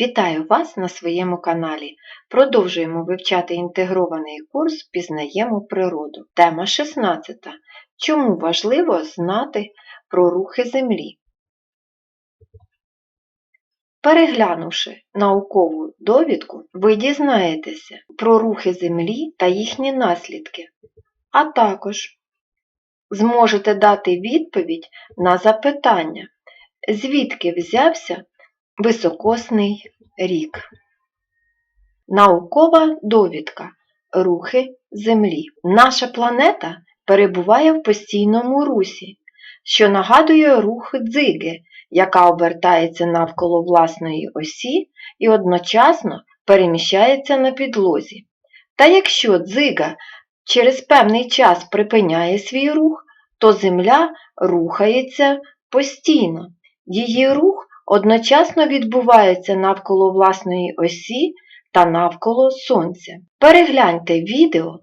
Вітаю вас на своєму каналі. Продовжуємо вивчати інтегрований курс Пізнаємо природу. Тема 16. Чому важливо знати про рухи Землі? Переглянувши наукову довідку, ви дізнаєтеся про рухи Землі та їхні наслідки, а також зможете дати відповідь на запитання, звідки взявся Високосний рік. Наукова довідка Рухи Землі. Наша планета перебуває в постійному русі, що нагадує рух дзиги, яка обертається навколо власної осі і одночасно переміщається на підлозі. Та якщо дзига через певний час припиняє свій рух, то Земля рухається постійно. Її рух одночасно відбувається навколо власної осі та навколо Сонця. Перегляньте відео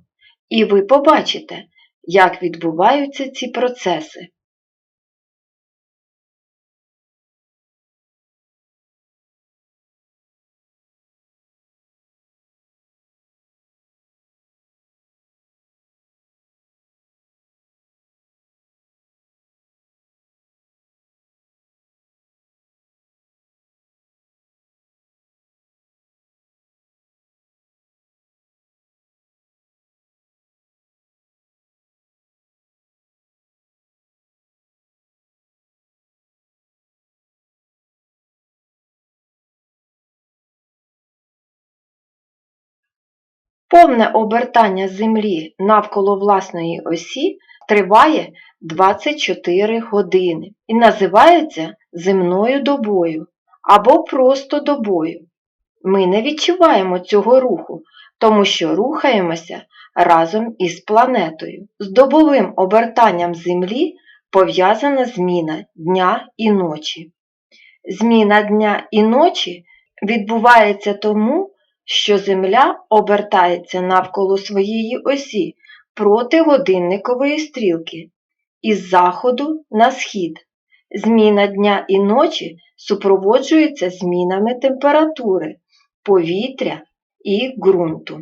і ви побачите, як відбуваються ці процеси. Повне обертання Землі навколо власної осі триває 24 години і називається земною добою або просто добою. Ми не відчуваємо цього руху, тому що рухаємося разом із планетою. З добовим обертанням Землі пов'язана зміна дня і ночі. Зміна дня і ночі відбувається тому, що Земля обертається навколо своєї осі проти годинникової стрілки із заходу на схід. Зміна дня і ночі супроводжується змінами температури, повітря і ґрунту.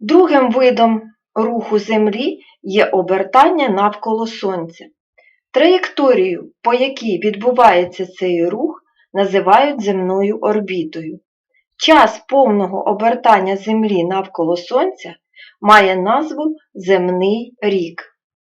Другим видом руху Землі є обертання навколо Сонця. Траєкторію, по якій відбувається цей рух, називають земною орбітою. Час повного обертання Землі навколо Сонця має назву земний рік.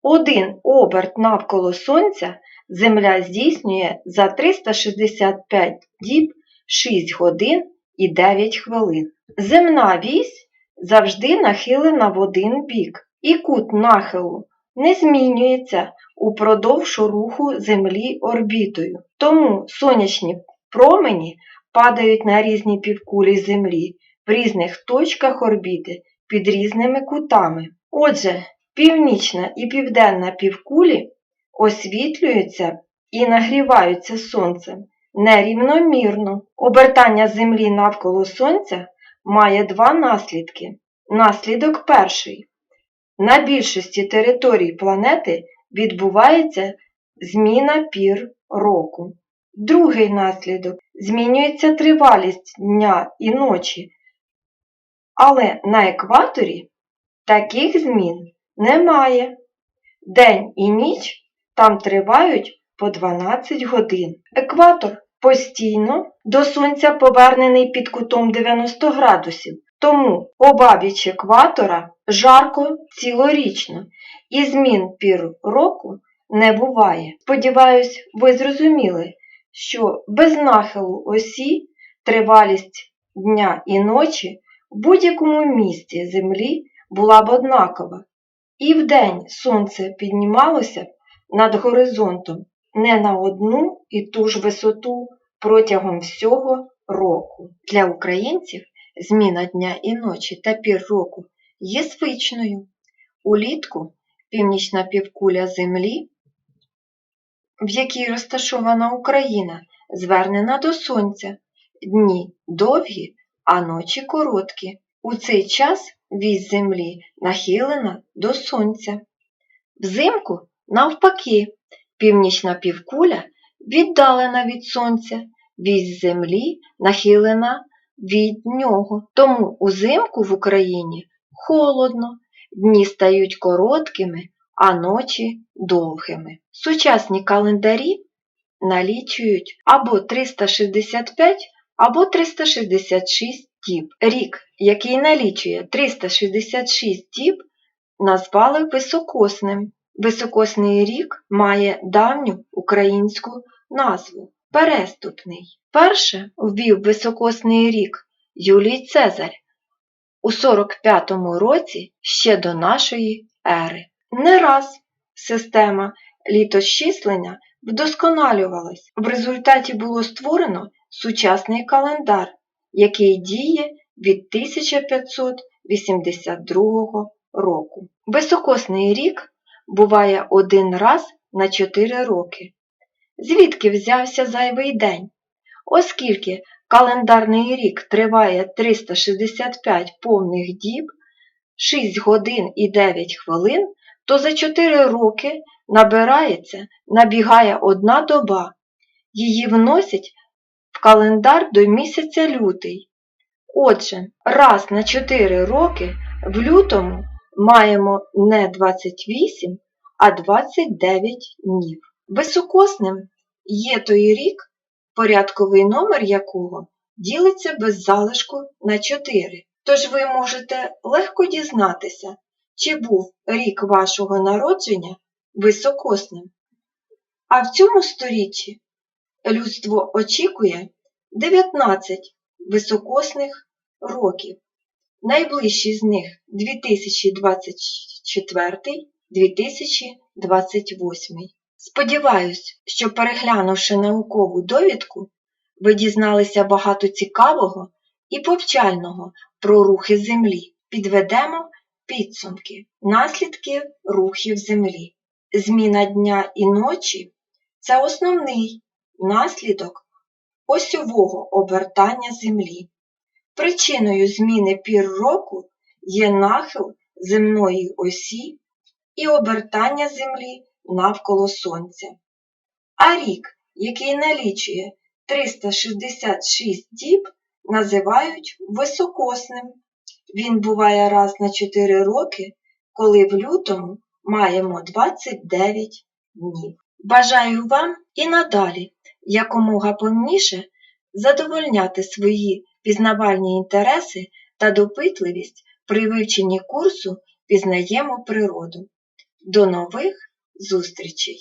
Один оберт навколо Сонця Земля здійснює за 365 діб 6 годин і 9 хвилин. Земна вісь завжди нахилена в один бік, і кут нахилу не змінюється упродовж руху Землі орбітою. Тому сонячні промені падають на різні півкулі Землі в різних точках орбіти під різними кутами. Отже, північна і південна півкулі освітлюються і нагріваються сонцем нерівномірно. Обертання Землі навколо Сонця має два наслідки. Наслідок перший. На більшості територій планети відбувається зміна пір року. Другий наслідок змінюється тривалість дня і ночі, але на екваторі таких змін немає. День і ніч там тривають по 12 годин. Екватор постійно до сонця повернений під кутом 90 градусів, тому обабіч екватора жарко цілорічно і змін пір року не буває. Сподіваюсь, ви зрозуміли, що без нахилу осі тривалість дня і ночі в будь-якому місці Землі була б однакова, і вдень сонце піднімалося над горизонтом не на одну і ту ж висоту протягом всього року. Для українців зміна дня і ночі та пір року є звичною. Улітку північна півкуля Землі в якій розташована Україна, звернена до Сонця. Дні довгі, а ночі короткі. У цей час вісь землі нахилена до Сонця. Взимку, навпаки, північна півкуля віддалена від Сонця, вісь землі нахилена від нього. Тому узимку в Україні холодно, дні стають короткими, а ночі довгими. Сучасні календарі налічують або 365, або 366 діб. Рік, який налічує 366 діб, назвали високосним. Високосний рік має давню українську назву переступний. Перше ввів високосний рік Юлій Цезар у 45-му році ще до нашої ери. Не раз система літосчислення вдосконалювалась. В результаті було створено сучасний календар, який діє від 1582 року. Високосний рік буває один раз на 4 роки. Звідки взявся зайвий день? Оскільки календарний рік триває 365 повних діб, 6 годин і 9 хвилин, то за 4 роки набирається, набігає одна доба. Її вносять в календар до місяця лютий. Отже, раз на 4 роки в лютому маємо не 28, а 29 днів. Високосним є той рік, порядковий номер якого ділиться без залишку на 4. Тож ви можете легко дізнатися, чи був рік вашого народження високосним. А в цьому сторіччі людство очікує 19 високосних років. Найближчі з них 2024-2028. Сподіваюсь, що переглянувши наукову довідку, ви дізналися багато цікавого і повчального про рухи Землі. Підведемо підсумки, наслідки рухів Землі. Зміна дня і ночі це основний наслідок осьового обертання Землі. Причиною зміни пір року є нахил земної осі і обертання Землі навколо Сонця. А рік, який налічує 366 діб, називають високосним. Він буває раз на 4 роки, коли в лютому маємо 29 днів. Бажаю вам і надалі якомога повніше задовольняти свої пізнавальні інтереси та допитливість при вивченні курсу Пізнаємо природу. До нових зустрічей!